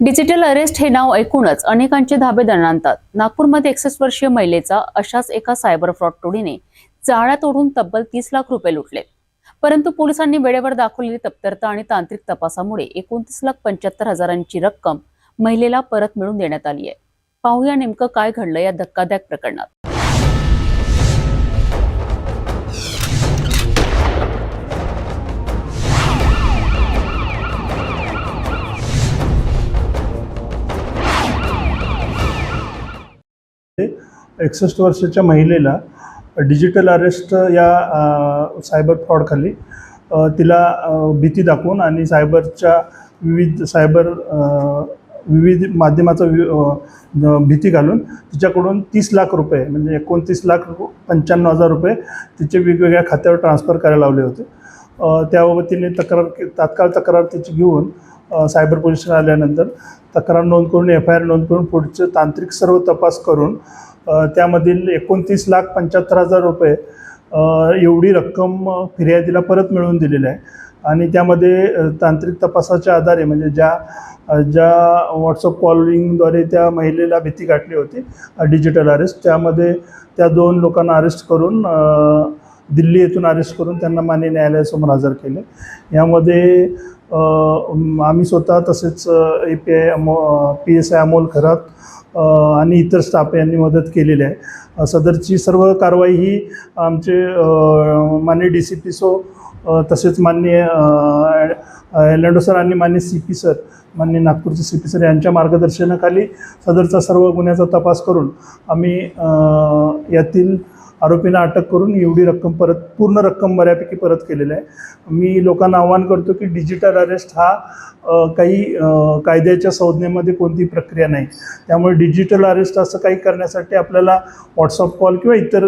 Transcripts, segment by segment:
Digital arrest हे नाव ऐकूनच अनेकांचे धाबे दणाणतात. नागपूरमध्ये एकसष्ट वर्षीय महिलेचा अशाच एका सायबर फ्रॉड टोळीने जाळ्या तोडून तब्बल तीस लाख रुपये लुटले. परंतु पोलिसांनी वेळेवर दाखवलेली तप्तरता आणि तांत्रिक तपासामुळे एकोणतीस लाख पंच्याहत्तर हजारांची रक्कम महिलेला परत मिळवून देण्यात आली आहे. पाहूया नेमकं काय घडलं या धक्कादायक प्रकरणात. एकसष्ट वर्षाच्या महिलेला डिजिटल अरेस्ट या सायबर फ्रॉडखाली तिला भीती दाखवून आणि सायबरच्या विविध सायबर विविध माध्यमाचा वि भीती घालून तिच्याकडून तीस लाख रुपये म्हणजे एकोणतीस लाख पंच्याण्णव हजार रुपये तिचे वेगवेगळ्या खात्यावर ट्रान्सफर करायला लावले होते. त्याबाबत तिने तक्रार तात्काळ तक्रार तिची घेऊन सायबर पोलीस आल्यानंतर तक्रार नोंद करून एफ आय आर नोंद करून पुढचे तांत्रिक सर्व तपास करून त्यामधील एकोणतीस लाख पंच्याहत्तर हजार रुपये एवढी रक्कम फिर्यादीला परत मिळवून दिलेली आहे. आणि त्यामध्ये तांत्रिक तपासाच्या आधारे म्हणजे ज्या ज्या व्हॉट्सअप कॉलिंगद्वारे त्या महिलेला भीती गाठली होती डिजिटल अरेस्ट त्यामध्ये त्या दोन लोकांना अरेस्ट करून दिल्ली येथून अरेस्ट करून त्यांना मान्य न्यायालयासमोर हजर केले. यामध्ये आम्ही स्वतः तसेच ए पी आय अमो P S I Amol Kharat आणि इतर स्टाफ यांनी मदत केलेली आहे. सदरची सर्व कारवाई ही आमचे मान्य माननीय डी सी पी सो तसेच माननीय एलंडो सर आणि मान्य सी पी सर माननीय नागपूरचे सी पी सर यांच्या मार्गदर्शनाखाली सदरचा सर्व गुन्ह्याचा तपास करून आम्ही यातील आरोपींना अटक करून एवढी रक्कम परत पूर्ण रक्कम बऱ्यापैकी परत केलेलं आहे. मी लोकांना आवाहन करतो की डिजिटल अरेस्ट हा काही कायद्याच्या संज्ञेमध्ये कोणती प्रक्रिया नाही. त्यामुळे डिजिटल अरेस्ट असं काही करण्यासाठी आपल्याला व्हॉट्सअप कॉल किंवा इतर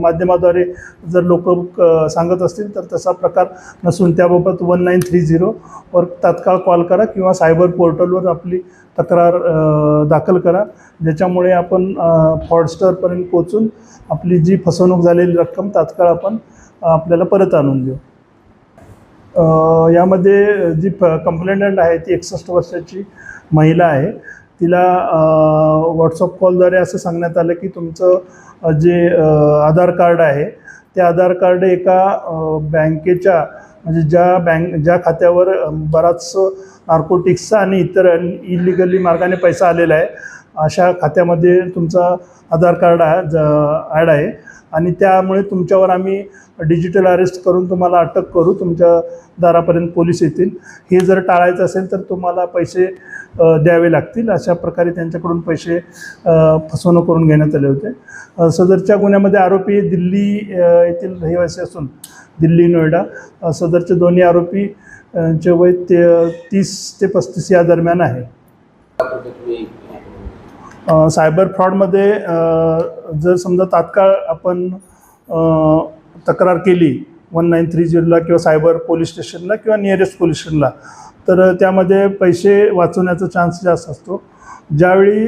माध्यमाद्वारे जर लोक सांगत असतील तर तसा प्रकार नसून त्याबाबत वन नाईन थ्री झिरोवर तात्काळ कॉल करा किंवा सायबर पोर्टलवर आपली तक्रार दाखल करा. ज्याच्यामुळे आपण फॉडस्टरपर्यंत पोचून आपली जी फसवणूक झालेली रक्कम तात्काळ आपण आपल्याला परत आणून देऊ. यामध्ये जी कंप्लेंटंट आहे ती एकसष्ट वर्षाची महिला आहे. तिला व्हॉट्सअप कॉलद्वारे असं सांगण्यात आलं की तुमचं जे आधार कार्ड आहे ते आधार कार्ड एका बँकेच्या म्हणजे ज्या बँक ज्या खात्यावर बराच नार्कोटिक्सचा आणि इतर इलिगली मार्गाने पैसा आलेला आहे. अशा खात्यामध्ये तुमचा आधार कार्ड आहे ज ॲड आहे. आणि त्यामुळे तुमच्यावर आम्ही डिजिटल अरेस्ट करून तुम्हाला अटक करू तुमच्या दारापर्यंत पोलीस येतील. हे जर टाळायचं असेल तर तुम्हाला पैसे द्यावे लागतील. अशा प्रकारे त्यांच्याकडून पैसे फसवणूक करून घेण्यात आले होते. सदरच्या गुन्ह्यामध्ये आरोपी दिल्ली येथील रहिवासी असून दिल्ली नोएडा. सदरचे दोन्ही आरोपी चे वय ते तीस ते पस्तीस या दरम्यान आहे. सायबर फ्रॉडमध्ये जर समजा तात्काळ आपण तक्रार केली वन नाईन थ्री झिरोला किंवा सायबर पोलीस स्टेशनला किंवा नियरेस्ट पोलीस स्टेशनला तर त्यामध्ये पैसे वाचवण्याचा चान्स जास्त असतो. ज्यावेळी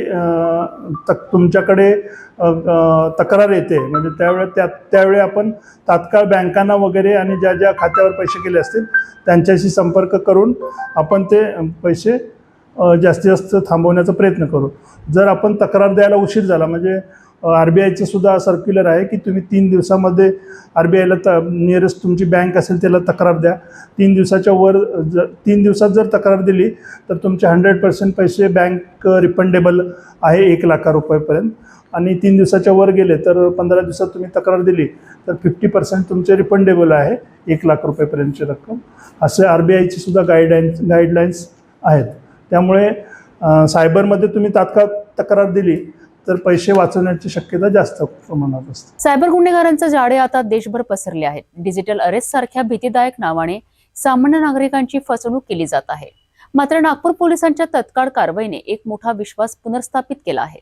तक तुमच्याकडे तक्रार येते म्हणजे त्यावेळे त्या त्यावेळी आपण तात्काळ बँकांना वगैरे आणि ज्या ज्या खात्यावर पैसे केले असतील त्यांच्याशी संपर्क करून आपण ते पैसे जास्तीत जास्त थांबवण्याचा प्रयत्न करू. जर आपण तक्रार द्यायला उशीर झाला म्हणजे आर बी आयचं सुद्धा सर्क्युलर आहे की तुम्ही तीन दिवसामध्ये आर बी आयला त नियरेस्ट तुमची बँक असेल त्याला तक्रार द्या. तीन दिवसाच्या वर जर तीन दिवसात जर तक्रार दिली तर तुमचे हंड्रेड पर्सेंट पैसे बँक रिफंडेबल आहे एक लाखा रुपयेपर्यंत. आणि तीन दिवसाच्या वर गेले तर पंधरा दिवसात तुम्ही तक्रार दिली तर फिफ्टी पर्सेंट तुमचे रिफंडेबल आहे एक लाख रुपयेपर्यंतची रक्कम. असे आर बी आयची सुद्धा गाईडलाईन्स गाईडलाईन्स आहेत. त्यामुळे सायबरमध्ये तुम्ही तात्काळ तक्रार दिली तर पैसे वाचवण्याची शक्यता जास्त प्रमाणात असते. सायबर गुन्हेगारांचे जाळे आता देशभर पसरले आहेत. डिजिटल अरेस्ट सारख्या भीतीदायक नावाने सामान्य नागरिकांची फसवणूक केली जात आहे. मात्र नागपूर पोलिसांच्या तत्काळ कारवाईने एक मोठा विश्वास पुनर्स्थापित केला आहे.